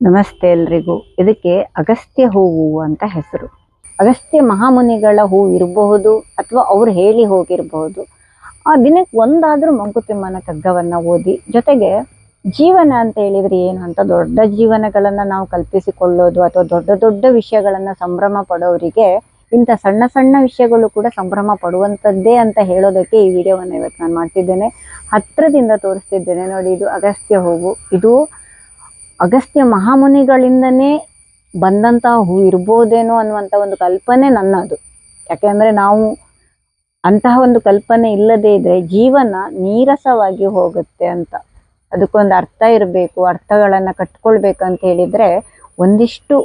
ನಮಸ್ತೆ ಎಲ್ರಿಗೂ. ಇದಕ್ಕೆ ಅಗಸ್ತ್ಯ ಹೂವು ಅಂತ ಹೆಸರು. ಅಗಸ್ತ್ಯ ಮಹಾಮುನಿಗಳ ಹೂ ಇರಬಹುದು ಅಥವಾ ಅವ್ರು ಹೇಳಿ ಹೋಗಿರಬಹುದು. ಆ ದಿನಕ್ಕೆ ಒಂದಾದರೂ ಮಂಕುತಿಮ್ಮನ ಕಗ್ಗವನ್ನು ಓದಿ, ಜೊತೆಗೆ ಜೀವನ ಅಂತ ಹೇಳಿದ್ರೆ ಏನು ಅಂತ ದೊಡ್ಡ ಜೀವನಗಳನ್ನ ನಾವು ಕಲ್ಪಿಸಿಕೊಳ್ಳೋದು ಅಥವಾ ದೊಡ್ಡ ದೊಡ್ಡ ವಿಷಯಗಳನ್ನ ಸಂಭ್ರಮ ಪಡೋರಿಗೆ ಇಂಥ ಸಣ್ಣ ಸಣ್ಣ ವಿಷಯಗಳು ಕೂಡ ಸಂಭ್ರಮ ಪಡುವಂಥದ್ದೇ ಅಂತ ಹೇಳೋದಕ್ಕೆ ಈ ವಿಡಿಯೋವನ್ನು ಇವತ್ತು ನಾನು ಮಾಡ್ತಿದ್ದೇನೆ. ಹತ್ತಿರದಿಂದ ತೋರಿಸ್ತಿದ್ದೇನೆ ನೋಡಿ, ಇದು ಅಗಸ್ತ್ಯ ಹೂವು. ಇದು ಅಗಸ್ತ್ಯ ಮಹಾಮುನಿಗಳಿಂದನೇ ಬಂದಂತಹ ಹೂ ಇರ್ಬೋದೇನೋ ಅನ್ನುವಂಥ ಒಂದು ಕಲ್ಪನೆ ನನ್ನದು. ಯಾಕೆಂದರೆ ನಾವು ಅಂತಹ ಒಂದು ಕಲ್ಪನೆ ಇಲ್ಲದೇ ಇದ್ರೆ ಜೀವನ ನೀರಸವಾಗಿ ಹೋಗುತ್ತೆ ಅಂತ. ಅದಕ್ಕೊಂದು ಅರ್ಥ ಇರಬೇಕು, ಅರ್ಥಗಳನ್ನು ಕಟ್ಕೊಳ್ಬೇಕಂತ ಹೇಳಿದರೆ ಒಂದಿಷ್ಟು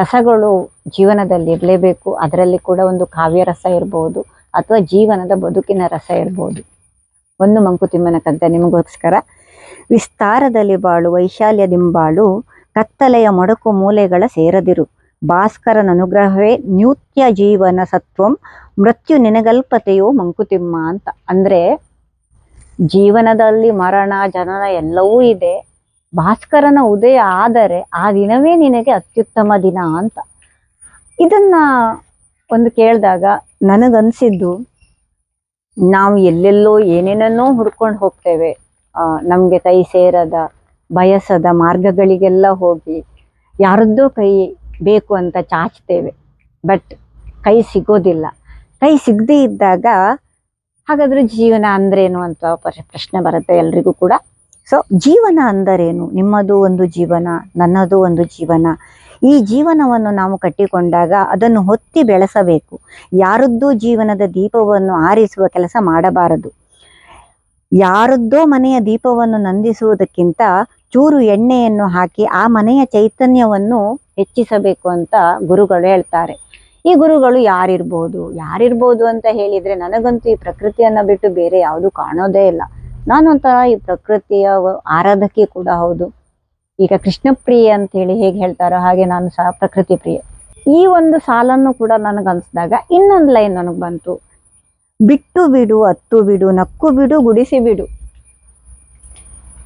ರಸಗಳು ಜೀವನದಲ್ಲಿ ಇರಲೇಬೇಕು. ಅದರಲ್ಲಿ ಕೂಡ ಒಂದು ಕಾವ್ಯ ರಸ ಇರ್ಬೋದು ಅಥವಾ ಜೀವನದ ಬದುಕಿನ ರಸ ಇರ್ಬೋದು. ಒಂದು ಮಂಕುತಿಮ್ಮನ ಕಗ್ಗ ನಿಮಗೋಸ್ಕರ. ವಿಸ್ತಾರದಲ್ಲಿ ಬಾಳು, ವೈಶಾಲ್ಯದಿಂಬಾಳು, ಕತ್ತಲೆಯ ಮೊಡಕು ಮೂಲೆಗಳ ಸೇರದಿರು. ಭಾಸ್ಕರನ ಅನುಗ್ರಹವೇ ನ್ಯೂತ್ಯ ಜೀವನ ಸತ್ವಂ, ಮೃತ್ಯು ನಿನಗಲ್ಪತೆಯೋ ಮಂಕುತಿಮ್ಮ ಅಂತ. ಅಂದ್ರೆ ಜೀವನದಲ್ಲಿ ಮರಣ, ಜನನ ಎಲ್ಲವೂ ಇದೆ. ಭಾಸ್ಕರನ ಉದಯ ಆದರೆ ಆ ದಿನವೇ ನಿನಗೆ ಅತ್ಯುತ್ತಮ ದಿನ ಅಂತ. ಇದನ್ನ ಒಂದು ಕೇಳಿದಾಗ ನನಗನ್ಸಿದ್ದು, ನಾವು ಎಲ್ಲೆಲ್ಲೋ ಏನೇನನ್ನೋ ಹುಡ್ಕೊಂಡು ಹೋಗ್ತೇವೆ. ನಮ್ಗೆ ಕೈ ಸೇರದ ಬಯಸದ ಮಾರ್ಗಗಳಿಗೆಲ್ಲ ಹೋಗಿ ಯಾರದ್ದೋ ಕೈ ಬೇಕು ಅಂತ ಚಾಚ್ತೇವೆ. ಬಟ್ ಕೈ ಸಿಗೋದಿಲ್ಲ. ಕೈ ಸಿಗದೇ ಇದ್ದಾಗ ಹಾಗಾದ್ರೆ ಜೀವನ ಅಂದ್ರೇನು ಅಂತ ಪರ- ಪ್ರಶ್ನೆ ಬರುತ್ತೆ ಎಲ್ರಿಗೂ ಕೂಡ. ಸೊ ಜೀವನ ಅಂದರೇನು? ನಿಮ್ಮದು ಒಂದು ಜೀವನ, ನನ್ನದು ಒಂದು ಜೀವನ. ಈ ಜೀವನವನ್ನು ನಾವು ಕಟ್ಟಿಕೊಂಡಾಗ ಅದನ್ನು ಹೊತ್ತಿ ಬೆಳೆಸಬೇಕು. ಯಾರದ್ದೋ ಜೀವನದ ದೀಪವನ್ನು ಆರಿಸುವ ಕೆಲಸ ಮಾಡಬಾರದು. ಯಾರದ್ದೋ ಮನೆಯ ದೀಪವನ್ನು ನಂದಿಸುವುದಕ್ಕಿಂತ ಚೂರು ಎಣ್ಣೆಯನ್ನು ಹಾಕಿ ಆ ಮನೆಯ ಚೈತನ್ಯವನ್ನು ಹೆಚ್ಚಿಸಬೇಕು ಅಂತ ಗುರುಗಳು ಹೇಳ್ತಾರೆ. ಈ ಗುರುಗಳು ಯಾರಿರ್ಬೋದು? ಯಾರಿರ್ಬೋದು ಅಂತ ಹೇಳಿದ್ರೆ ನನಗಂತೂ ಈ ಪ್ರಕೃತಿಯನ್ನ ಬಿಟ್ಟು ಬೇರೆ ಯಾವುದು ಕಾಣೋದೇ ಇಲ್ಲ. ನಾನೊಂಥರ ಈ ಪ್ರಕೃತಿಯ ಆರಾಧಕಿ ಕೂಡ ಹೌದು. ಈಗ ಕೃಷ್ಣ ಪ್ರಿಯೆ ಅಂತ ಹೇಳಿ ಹೇಗೆ ಹೇಳ್ತಾರೋ ಹಾಗೆ ನಾನು ಸಹ ಪ್ರಕೃತಿ ಪ್ರಿಯ. ಈ ಒಂದು ಸಾಲನ್ನು ಕೂಡ ನನಗನ್ಸಿದಾಗ ಇನ್ನೊಂದು ಲೈನ್ ನನಗೆ ಬಂತು. ಬಿಟ್ಟು ಬಿಡು, ಅತ್ತು ಬಿಡು, ನಕ್ಕು ಬಿಡು, ಗುಡಿಸಿ ಬಿಡು.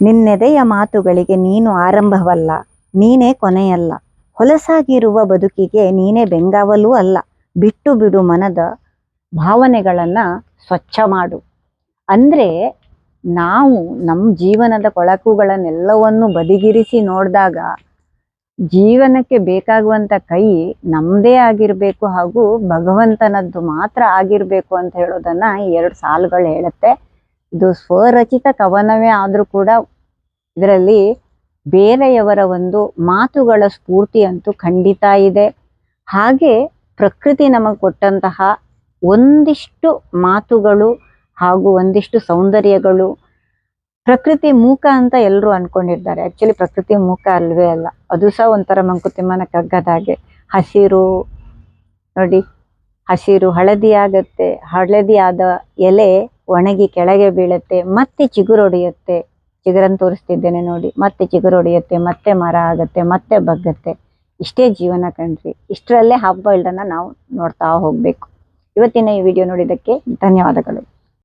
ನಿನ್ನೆದೆಯ ಮಾತುಗಳಿಗೆ ನೀನು ಆರಂಭವಲ್ಲ, ನೀನೇ ಕೊನೆಯಲ್ಲ. ಹೊಲಸಾಗಿರುವ ಬದುಕಿಗೆ ನೀನೇ ಬೆಂಗಾವಲೂ ಅಲ್ಲ. ಬಿಟ್ಟು ಬಿಡು ಮನದ ಭಾವನೆಗಳನ್ನ ಸ್ವಚ್ಛ ಮಾಡು. ಅಂದ್ರೆ ನಾವು ನಮ್ಮ ಜೀವನದ ಕೊಳಕುಗಳನ್ನೆಲ್ಲವನ್ನು ಬದಿಗಿರಿಸಿ ನೋಡಿದಾಗ ಜೀವನಕ್ಕೆ ಬೇಕಾಗುವಂತ ಕೈ ನಮ್ಮದೇ ಆಗಿರಬೇಕು ಹಾಗೂ ಭಗವಂತನದ್ದು ಮಾತ್ರ ಆಗಿರಬೇಕು ಅಂತ ಹೇಳೋದನ್ನ ಈ ಎರಡು ಸಾಲುಗಳು ಹೇಳುತ್ತೆ. ಇದು ಸ್ವರಚಿತ ಕವನವೇ ಆದರೂ ಕೂಡ ಇದರಲ್ಲಿ ಬೇರೆಯವರ ಒಂದು ಮಾತುಗಳ ಸ್ಫೂರ್ತಿ ಅಂತೂ ಖಂಡಿತ ಇದೆ. ಹಾಗೆ ಪ್ರಕೃತಿ ನಮಗೆ ಕೊಟ್ಟಂತಹ ಒಂದಿಷ್ಟು ಮಾತುಗಳು ಹಾಗೂ ಒಂದಿಷ್ಟು ಸೌಂದರ್ಯಗಳು ಪ್ರಕೃತಿ ಮೂಕ ಅಂತ ಎಲ್ಲರೂ ಅನ್ಕೊಂಡಿರ್ತಾರೆ. ಆಕ್ಚುಲಿ ಪ್ರಕೃತಿ ಮೂಕ ಅಲ್ವೇ ಅಲ್ಲ. ಅದು ಸಹ ಒಂಥರ ಮಂಕುತಿಮ್ಮನ ಕಗ್ಗದಾಗೆ ಹಸಿರು, ನೋಡಿ, ಹಸಿರು ಹಳದಿ ಆಗುತ್ತೆ ಹಳದಿ ಆದ ಎಲೆ ಒಣಗಿ ಕೆಳಗೆ ಬೀಳುತ್ತೆ. ಮತ್ತೆ ಚಿಗುರೊಡೆಯುತ್ತೆ ಚಿಗುರನ್ನು ತೋರಿಸ್ತಿದ್ದೇನೆ ನೋಡಿ. ಮತ್ತೆ ಚಿಗುರೊಡೆಯುತ್ತೆ ಮತ್ತೆ ಮರ ಆಗತ್ತೆ, ಮತ್ತೆ ಬಗ್ಗತ್ತೆ. ಇಷ್ಟೇ ಜೀವನ ಕಣ್ರಿ. ಇಷ್ಟರಲ್ಲೇ ಹಬ್ಬ ನಾವು ನೋಡ್ತಾ ಹೋಗ್ಬೇಕು. ಇವತ್ತಿನ ಈ ವಿಡಿಯೋ ನೋಡಿದ್ದಕ್ಕೆ ಧನ್ಯವಾದಗಳು.